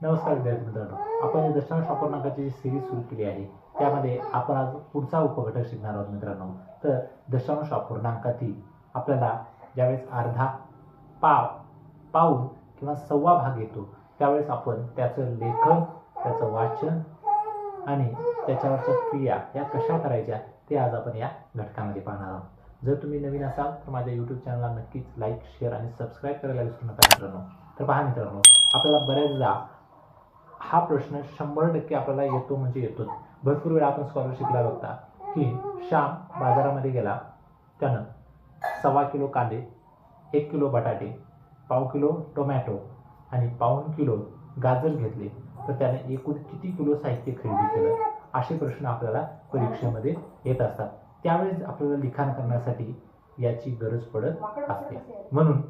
नमस्कार विद्यार्थी मित्रांनो. आपण या दशांश अपूर्णांकाची जी सिरीज सुरू केली आहे त्यामध्ये आपण आज पुढचा उपघटक शिकणार आहोत मित्रांनो. तर दशांश अपूर्णांकातील आपल्याला ज्यावेळेस अर्धा पाव पाऊल किंवा सव्वा भाग येतो त्यावेळेस आपण त्याचं लेखन त्याचं वाचन आणि त्याच्यावरच्या क्रिया या कशा करायच्या ते आज आपण या घटकामध्ये पाहणार आहोत. जर तुम्ही नवीन असाल तर माझ्या यूट्यूब चॅनलला नक्कीच लाईक शेअर आणि सबस्क्राईब करायला विसरू नका मित्रांनो. तर पहा मित्रांनो आपल्याला बऱ्याचदा हा प्रश्न शंभर टक्के आपल्याला येतो म्हणजे येतोच. भरपूर वेळा आपण स्कॉलरशिपला बघता की श्याम बाजारामध्ये गेला. त्यानं सव्वा किलो कांदे एक किलो बटाटे पाव किलो टोमॅटो आणि पाऊन किलो गाजर घेतले. तर त्याने एकूण किती किलो साहित्य खरेदी केलं? असे प्रश्न आपल्याला परीक्षेमध्ये येत असतात. त्यावेळेस आपल्याला लिखाण करण्यासाठी याची गरज पडत असते. म्हणून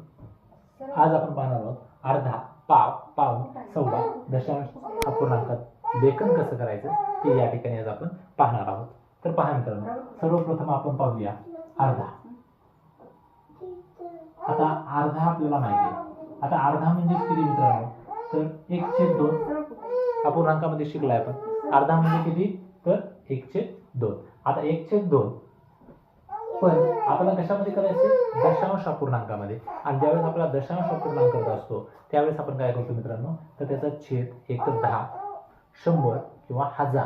आज आपण पाहणार आहोत अर्धा पाव पाव सव्वा दशांश अपूर्णांकात लेखन कसं करायचं ते या ठिकाणी आज आपण पाहणार आहोत. तर पहा मित्रांनो सर्वप्रथम आपण पाहूया अर्धा. आता अर्धा आपल्याला माहिती आहे. आता अर्धा म्हणजे किती मित्रांनो? तर एक छेद दोन. अपूर्णांकामध्ये शिकलाय आपण. अर्धा म्हणजे किती? तर एक छेद दोन. आता एक छेद दोन पण आपल्याला कशामध्ये करायचं? दशांश अपूर्णांकामध्ये आणि ज्यावेळेस आपला दशांश अपूर्णांक करत असतो त्यावेळेस आपण काय करतो मित्रांनो? तर त्याचा छेद एक तर दहा शंभर किंवा हजार.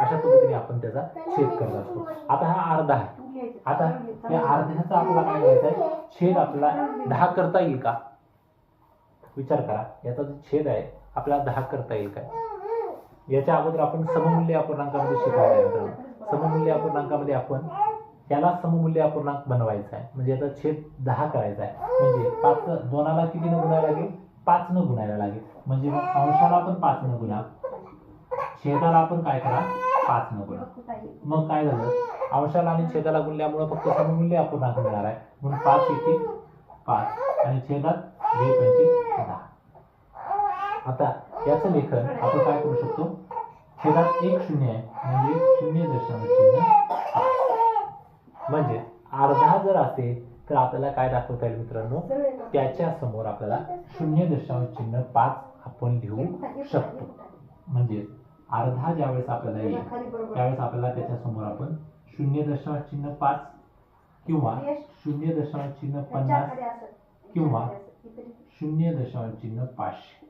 अशा पद्धतीने आपण त्याचा छेद करत असतो. आता हा अर्धा आहे. आता या अर्ध्याचा आपल्याला काय करायचा आहे? छेद आपल्याला दहा करता येईल का? विचार करा. याचा जो छेद आहे आपल्याला दहा करता येईल काय? याच्या अगोदर आपण सममूल्य अपूर्णांकामध्ये शिकवलं आहे सममूल्य अपूर्णांकामध्ये आपण त्याला सममूल्य अपूर्णांक बनवायचा आहे. म्हणजे याचा छेद दहा करायचा आहे. म्हणजे पाच दोनाला किती न गुणायला लागेल? पाच न गुणायला लागेल. म्हणजे मग अंशाला आपण पाच न गुणा. छेदाला आपण काय करा? पाच न गुणा. मग काय झालं? अंशाला आणि छेदाला गुणल्यामुळे फक्त सममूल्य अपूर्णांक मिळणार आहे. म्हणून पाच एक पाच. आणि छेदात दे पंचे दहा. आता याचं लेखन आपण काय करू शकतो? छेदात एक शून्य आहे. म्हणजे शून्य दशांश चिन्ह. म्हणजे अर्धा जर असेल तर आपल्याला काय दाखवता येईल मित्रांनो? त्याच्यासमोर आपल्याला शून्य दशांश चिन्ह पाच आपण लिहू शकतो. म्हणजे अर्धा ज्यावेळेस आपल्याला येईल त्यावेळेस आपल्याला त्याच्यासमोर आपण शून्य दशांश चिन्ह पाच किंवा शून्य दशांश चिन्ह पन्नास किंवा शून्य दशांश चिन्ह पाचशे.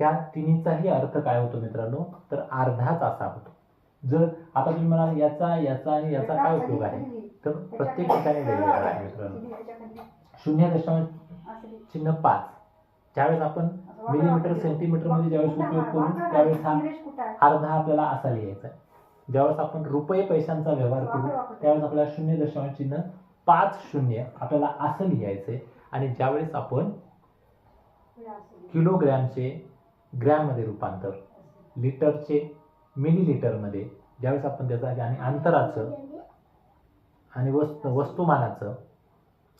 ह्या तिन्हीचाही अर्थ काय होतो मित्रांनो? तर अर्धाच असा होतो. जर आता तुम्ही म्हणाल याचा याचा आणि याचा काय उपयोग आहे? तर प्रत्येक ठिकाणी वेगवेगळा आहे मित्रांनो. शून्य दशांश चिन्ह पाच. ज्यावेळेस आपण मिलीमीटर सेंटीमीटरमध्ये ज्यावेळेस उपयोग करू त्यावेळेस हा अर्धा आपल्याला असा लिहायचा ज्यावेळेस आपण रुपये पैशांचा व्यवहार करू त्यावेळेस आपल्याला शून्य दशांश चिन्ह पाच शून्य आपल्याला असं लिहायचंय. आणि ज्यावेळेस आपण किलोग्रॅमचे ग्रॅममध्ये रूपांतर लिटरचे मिलीलिटरमध्ये ज्यावेळेस आपण त्याचं आणि अंतराचं आणि वस्तू वस्तुमानाचं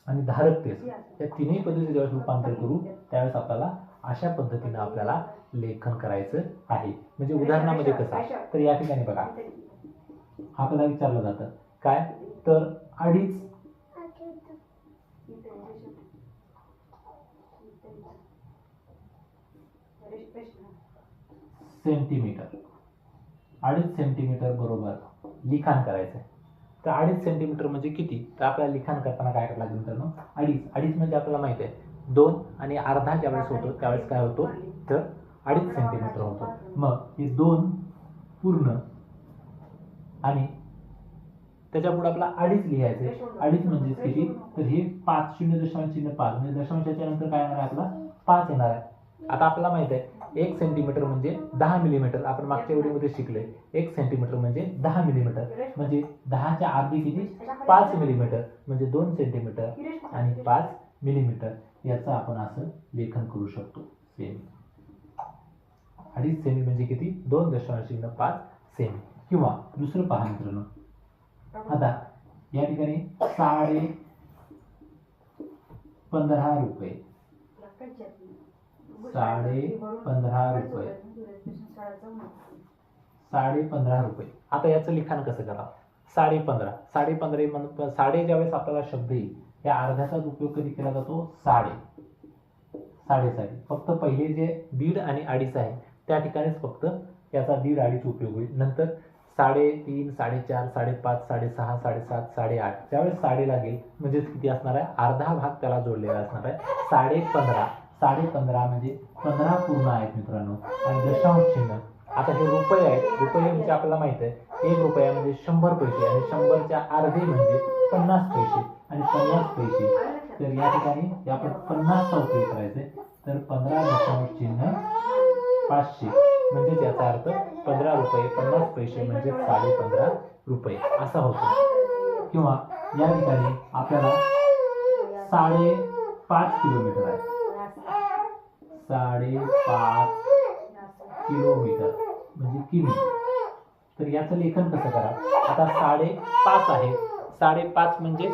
आणि धारकतेचं या तिन्ही पद्धतीचं ज्यावेळेस रूपांतर करू त्यावेळेस आपल्याला अशा पद्धतीनं आपल्याला लेखन करायचं आहे. म्हणजे उदाहरणामध्ये कसं तर या ठिकाणी बघा. आपल्याला विचारलं जातं काय? तर अडीच. सेंटीमीटर. अडीच सेंटीमीटर बरोबर लिखाण करायचं आहे तर अडीच सेंटीमीटर म्हणजे किती? तर आपल्याला लिखाण करताना काय करावं लागेल मित्रांनो? अडीच. अडीच म्हणजे आपल्याला माहिती आहे. दोन आणि अर्धा ज्यावेळेस होतो त्यावेळेस काय होतो? तर अडीच सेंटीमीटर होतो. मग हे दोन पूर्ण आणि त्याच्यापुढे आपला अडीच लिहायचे अडीच म्हणजे किती? तर हे पाच शून्य दशांश चिन्ह पाच. म्हणजे दशांशाच्या नंतर काय येणार आहे आपला पाच येणार आहे. आता आपल्याला माहीत आहे एक सेंटीमीटर म्हणजे दहा मिलीमीटर आपण मागच्या व्हिडिओमध्ये शिकले एक सेंटीमीटर म्हणजे दहा मिलीमीटर म्हणजे दहाच्या अर्धी किती? पाच मिलीमीटर म्हणजे दोन सेंटीमीटर आणि पाच मिलीमीटर याचं आपण असं लेखन करू शकतो. सेमी अडीच सेमी म्हणजे किती? दोन दशांश पाच सेमी किंवा दुसरं पहा मित्रांनो. आता या ठिकाणी साडे पंधरा रुपये. साडे पंधरा रुपये. साडे पंधरा रुपये. आता याचं लिखाण कसं करा साडे पंधरा. साडे पंधरा म्हण- साडे ज्यावेळेस आपल्याला शब्द येईल या अर्ध्याचाच उपयोग कधी केला जातो? साडे. साडेसाती फक्त पहिले जे दीड आणि अडीच आहे त्या ठिकाणीच फक्त याचा दीड अडीच उपयोग होईल. नंतर साडेतीन साडेचार साडेपाच साडेसहा साडेसात साडेआठ त्यावेळेस साडे लागेल म्हणजेच किती असणार आहे? अर्धा भाग त्याला जोडलेला असणार आहे. साडे पंधरा. साडे पंधरा म्हणजे पंधरा पूर्ण आहेत मित्रांनो. आणि दशांश चिन्ह. आता हे रुपये आहेत. रुपये म्हणजे आपल्याला माहीत आहे एक रुपया म्हणजे शंभर पैसे आणि शंभरच्या अर्धे म्हणजे पन्नास पैसे आणि पन्नास पैसे. तर या ठिकाणी आपण पन्नासचा उपयोग करायचा तर पंधरा दशांश चिन्ह पाचशे. म्हणजे याचा अर्थ पंधरा रुपये पन्नास पैसे म्हणजे साडे पंधरा रुपये. असा होतो. किंवा या ठिकाणी आपल्याला साडे पाच किलोमीटर आहे. साडे पाच किलोमीटर. म्हणजे किमी. तर याचं लेखन कसं करा? आता साडे पाच आहे. साडेपाच म्हणजे?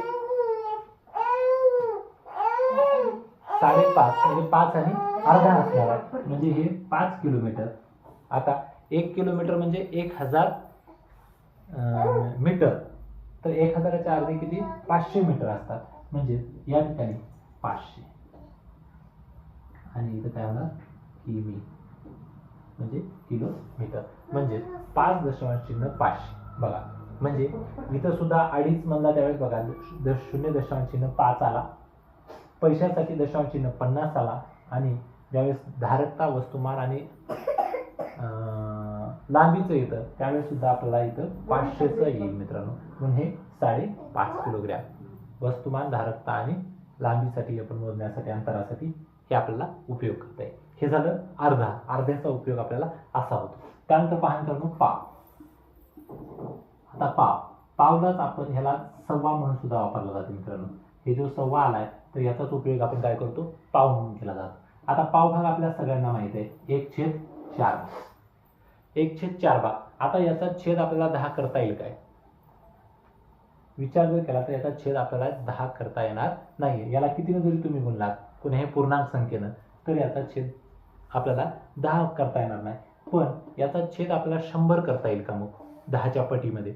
साडेपाच. म्हणजे पाच आणि अर्धा असणार आहे. म्हणजे हे पाच किलोमीटर. आता एक किलोमीटर म्हणजे एक हजार मीटर. तर एक हजाराच्या अर्धे किती? पाचशे मीटर असतात. म्हणजे या ठिकाणी पाचशे. आणि इथं काय होणार? किमी. म्हणजे किलोमीटर. म्हणजे पाच दशांश चिन्ह पाचशे. बघा. म्हणजे इथं सुद्धा अडीच म्हणला त्यावेळेस बघा दश शून्य दशांश चिन्ह पाच आला. पैशासाठी दशांश चिन्ह पन्नास आला. आणि ज्यावेळेस धारकता वस्तुमान आणि अं, लांबीचं येतं त्यावेळेस सुद्धा आपल्याला इथं पाचशेचं येईल मित्रांनो. म्हणून हे साडेपाच किलोग्रॅम. वस्तुमान धारकता आणि लांबीसाठी आपण मोजण्यासाठी अंतरासाठी हे आपल्याला उपयोग करता येईल. हे झालं अर्धा. अर्ध्याचा उपयोग आपल्याला असा होतो. त्यानंतर पाहण करणं पाव. आता पाव. पावलाच आपण ह्याला सव्वा म्हणून सुद्धा वापरला जातो मित्रांनो. हे जो सव्वा आलाय तर याचाच उपयोग आपण काय करतो? पाव म्हणून केला जातो. आता पाव भाग आपल्या सगळ्यांना माहीत आहे. एक छेद चार भाग. एक छेद चार भाग. आता याचा छेद आपल्याला दहा करता येईल काय? विचार जर केला तर याचा छेद आपल्याला दहा करता येणार नाही याला कितीनं जरी तुम्ही गुणलात कोणत्याही पूर्णांक संख्येनं तर याचा छेद आपल्याला दहा करता येणार नाही. पण याचा छेद आपल्याला शंभर करता येईल का मग? दहाच्या पटीमध्ये.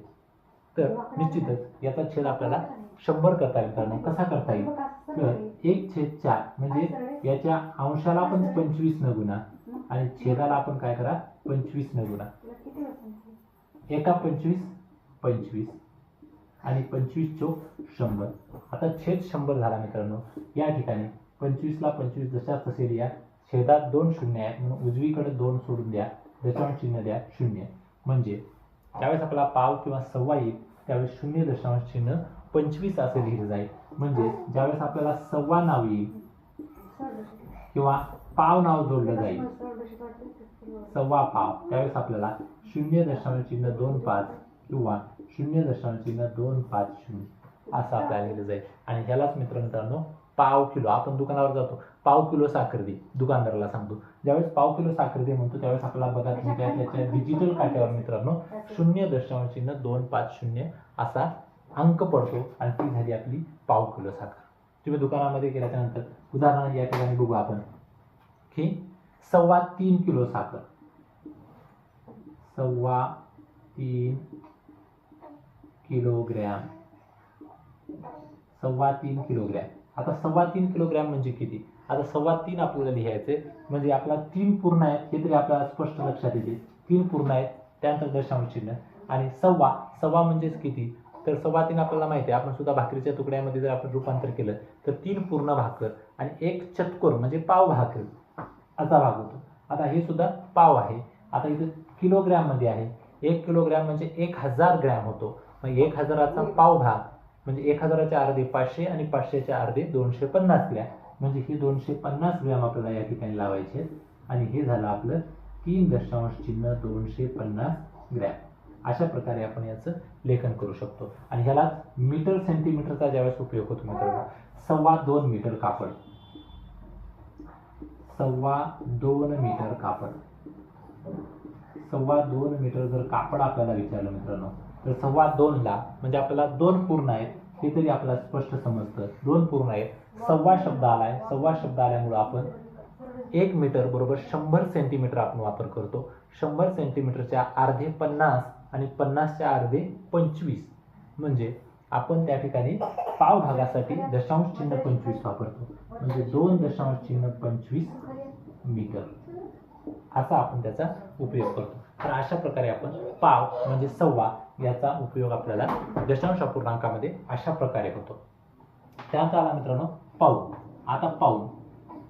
तर निश्चितच याचा छेद आपल्याला शंभर करता येईल कारण कसा करता येईल? तर एक छेद चार म्हणजे याच्या अंशाला पण पंचवीस न गुणा आणि छेदाला आपण काय करा? पंचवीस न गुणा. एका पंचवीस पंचवीस. आणि पंचवीस चौक शंभर. आता छेद शंभर झाला मित्रांनो. या ठिकाणी पंचवीसला पंचवीस जशा तसे लिहा छेदात दोन शून्य आहेत म्हणून उजवीकडे दोन सोडून द्या. दशांश चिन्ह द्या शून्य. म्हणजे ज्यावेळेस आपला पाव किंवा सव्वा येईल. त्यावेळेस शून्य दशांश चिन्ह पंचवीस असे लिहिलं जाईल. म्हणजे ज्यावेळेस आपल्याला सव्वा नाव येईल किंवा पाव नाव जोडलं जाईल. सव्वा पाव. त्यावेळेस आपल्याला शून्य दशांश चिन्ह दोन पाच किंवा शून्य दशांश चिन्ह दोन पाच शून्य असं आपल्याला लिहिलं जाईल. आणि ह्यालाच मित्र मित्रांनो पाव किलो आपण दुकानावर जातो पाव किलो साखर दे दुकानदाराला सांगतो. ज्यावेळेस पाव किलो साखर दे म्हणतो त्यावेळेस आपल्याला बघा तुम्ही काय त्याच्या डिजिटल काट्यावर मित्रांनो शून्य दशांश चिन्ह दोन पाच शून्य असा अंक पडतो आणि ती झाली आपली पाव किलो साखर. तुम्ही दुकानामध्ये गेल्याच्यानंतर उदाहरण या ठिकाणी बघू आपण की सव्वा तीन किलो साखर. सव्वा तीन किलोग्रॅम. सव्वा तीन किलोग्रॅम. आता सव्वा तीन किलोग्रॅम म्हणजे किती? आता सव्वा तीन आपल्याला लिहायचे म्हणजे आपला तीन पूर्ण आहेत हे तरी आपल्याला स्पष्ट लक्षात येते तीन पूर्ण आहेत त्यानंतर दशांश चिन्ह. आणि सव्वा सव्वा म्हणजेच किती? तर सव्वा तीन आपल्याला माहिती आहे. आपण सुद्धा भाकरीच्या तुकड्यामध्ये जर आपण रूपांतर केलं तर तीन पूर्ण भाकर आणि एक चतकोर म्हणजे पाव भाकर असा भाग होतो. आता हे सुद्धा पाव आहे. आता इथं किलोग्रॅममध्ये आहे. एक किलोग्रॅम म्हणजे एक हजार ग्रॅम होतो. मग एक हजाराचा पाव भाग म्हणजे एक हजाराच्या अर्धे पाचशे आणि पाचशेच्या अर्धे दोनशे पन्नास ग्रॅम. म्हणजे हे दोनशे पन्नास ग्रॅम आपल्याला या ठिकाणी लावायचे आहेत. आणि हे झालं आपलं तीन दशांश चिन्ह दोनशे पन्नास ग्रॅम. अशा प्रकारे आपण याचं लेखन करू शकतो. आणि ह्याला मीटर सेंटीमीटरचा ज्यावेळेस उपयोग होतो मित्रांनो सव्वा दोन मीटर कापड. सव्वा दोन मीटर कापड. सव्वा दोन मीटर जर कापड आपल्याला विचारलं मित्रांनो तर सव्वा दोनला म्हणजे आपल्याला दोन पूर्ण आहेत हे तरी आपल्याला स्पष्ट समजतं. दोन पूर्ण आहेत. सव्वा शब्द आलाय. सव्वा शब्द आल्यामुळं आपण एक मीटर बरोबर शंभर सेंटीमीटर आपण वापर करतो. शंभर सेंटीमीटरच्या अर्धे पन्नास आणि पन्नासच्या अर्धे पंचवीस. म्हणजे आपण त्या ठिकाणी पाव भागासाठी दशांश चिन्ह पंचवीस वापरतो. म्हणजे दोन दशांश चिन्ह पंचवीस मीटर. असा आपण त्याचा उपयोग करतो. तर अशा प्रकारे आपण पाव म्हणजे सव्वा याचा उपयोग आपल्याला दशांश अपूर्णांकामध्ये अशा प्रकारे होतो. त्यात आला मित्रांनो पाऊन आता पाऊन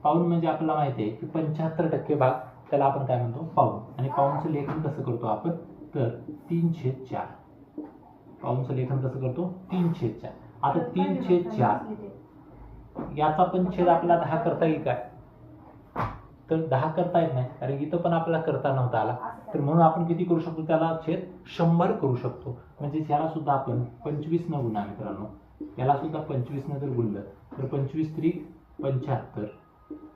पाऊन म्हणजे आपल्याला माहिती आहे की पंच्याहत्तर टक्के भाग त्याला आपण काय म्हणतो? पाऊन आणि पाऊनचं लेखन कसं करतो आपण? तर तीन छेद चार. पाऊनचं लेखन कसं करतो? तीन छेद चार. आता तीन छेद चार. याचा पण छेद आपल्याला दहा करता येईल काय? तर दहा करता येत नाही कारण इथं पण आपल्याला करता नव्हता आला. तर म्हणून आपण किती करू शकतो? त्याला छेद शंभर करू शकतो. म्हणजे ह्याला सुद्धा आपण पंचवीस न गुणा मित्रांनो. याला सुद्धा पंचवीस न जर गुणलं तर पंचवीस त्रिक पंच्याहत्तर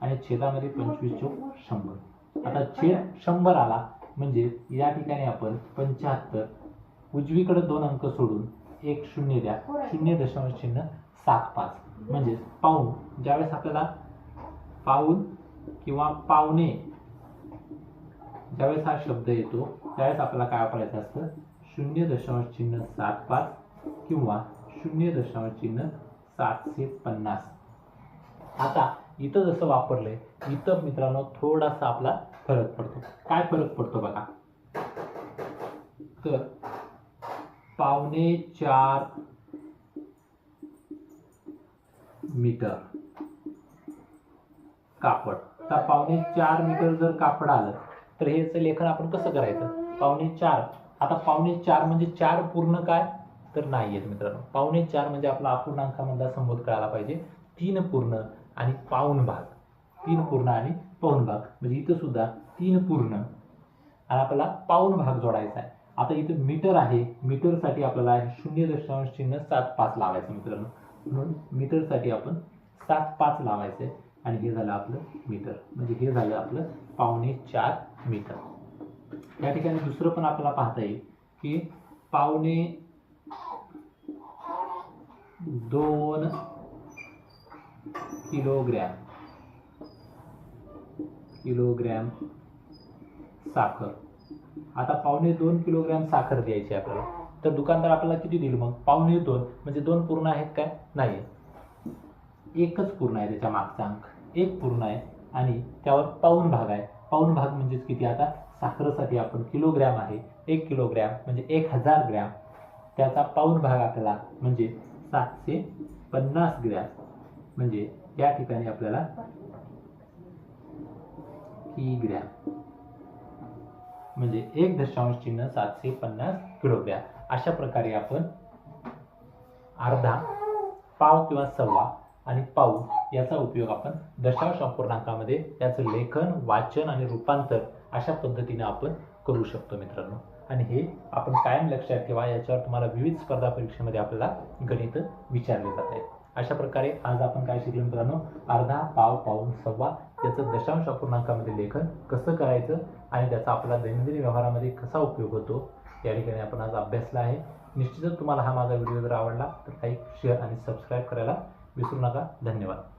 आणि छेदामध्ये पंचवीस चौक शंभर. आता छेद शंभर आला म्हणजे या ठिकाणी आपण पंच्याहत्तर उजवीकडे दोन अंक सोडून एक शून्य द्या. शून्य दशांश चिन्ह सात पाच. म्हणजेच पाऊन. ज्यावेळेस आपल्याला पाऊन किंवा पावणे. ज्यावेळेस हा शब्द येतो त्यावेळेस आपल्याला काय वापरायचं असतं? शून्य दशांश चिन्ह सात पाच किंवा शून्य दशांश चिन्ह सातशे पन्नास. आता इथं जसं वापरलंय इथं मित्रांनो थोडासा आपला फरक पडतो. काय फरक पडतो बघा? तर पावणे चार मीटर. कापड. तर पावणे चार मीटर जर कापड आलं तर हेच लेखन आपण कसं करायचं? पावणे चार. आता पावणे चार म्हणजे चार पूर्ण काय? तर नाही आहेत मित्रांनो. पावणे चार म्हणजे आपला अपूर्णांकामधला संबोध कळायला पाहिजे. तीन पूर्ण आणि पाऊन भाग. तीन पूर्ण आणि पाऊन भाग. म्हणजे इथं सुद्धा तीन पूर्ण आणि आपल्याला पाऊन भाग जोडायचा आहे. आता इथं मीटर आहे. मीटरसाठी आपल्याला शून्य दशांश चिन्ह सात पाच लावायचं मित्रांनो. म्हणून मीटरसाठी आपण सात पाच लावायचं. आहे आणि हे झालं आपलं मीटर. म्हणजे हे झालं आपलं पावणे चार मीटर. या ठिकाणी दुसरं पण आपल्याला पाहता येईल की पावणे दोन किलोग्रॅम किलोग्रॅम साखर. आता पावणे दोन किलोग्रॅम साखर द्यायची आपल्याला. तर दुकानदार आपल्याला किती देईल मग? पावणे दोन. म्हणजे दोन पूर्ण आहेत काय? नाही एकच पूर्ण आहे त्याच्या मागचा अंक. एक पूर्ण आहे आणि त्यावर पाऊन भाग आहे. पाऊन भाग म्हणजेच किती? आता साखरेसाठी आपण किलोग्रॅम आहे. एक किलोग्रॅम म्हणजे एक हजार ग्रॅम. त्याचा पाऊन भाग आपल्याला म्हणजे सातशे पन्नास ग्रॅम. म्हणजे या ठिकाणी आपल्याला किग्रॅम म्हणजे एक दशांश चिन्ह सातशे पन्नास किलोग्रॅम. अशा प्रकारे आपण अर्धा पाव किंवा सव्वा आणि पाऊ याचा उपयोग आपण दशांश अपूर्णांकामध्ये याचं लेखन वाचन आणि रूपांतर अशा पद्धतीने आपण करू शकतो मित्रांनो. आणि हे आपण कायम लक्षात ठेवा याच्यावर तुम्हाला विविध स्पर्धा परीक्षेमध्ये आपल्याला गणित विचारले जात आहेत. अशा प्रकारे आज आपण काय शिकलो मित्रांनो? अर्धा पाव पाऊन सव्वा याचं दशांश अपूर्णांकामध्ये लेखन कसं करायचं आणि त्याचा आपला दैनंदिन व्यवहारामध्ये कसा उपयोग होतो या ठिकाणी आपण आज अभ्यासला आहे. निश्चितच तुम्हाला हा माझा व्हिडिओ जर आवडला तर लाईक शेअर आणि सबस्क्राईब करायला विसरू नका. धन्यवाद.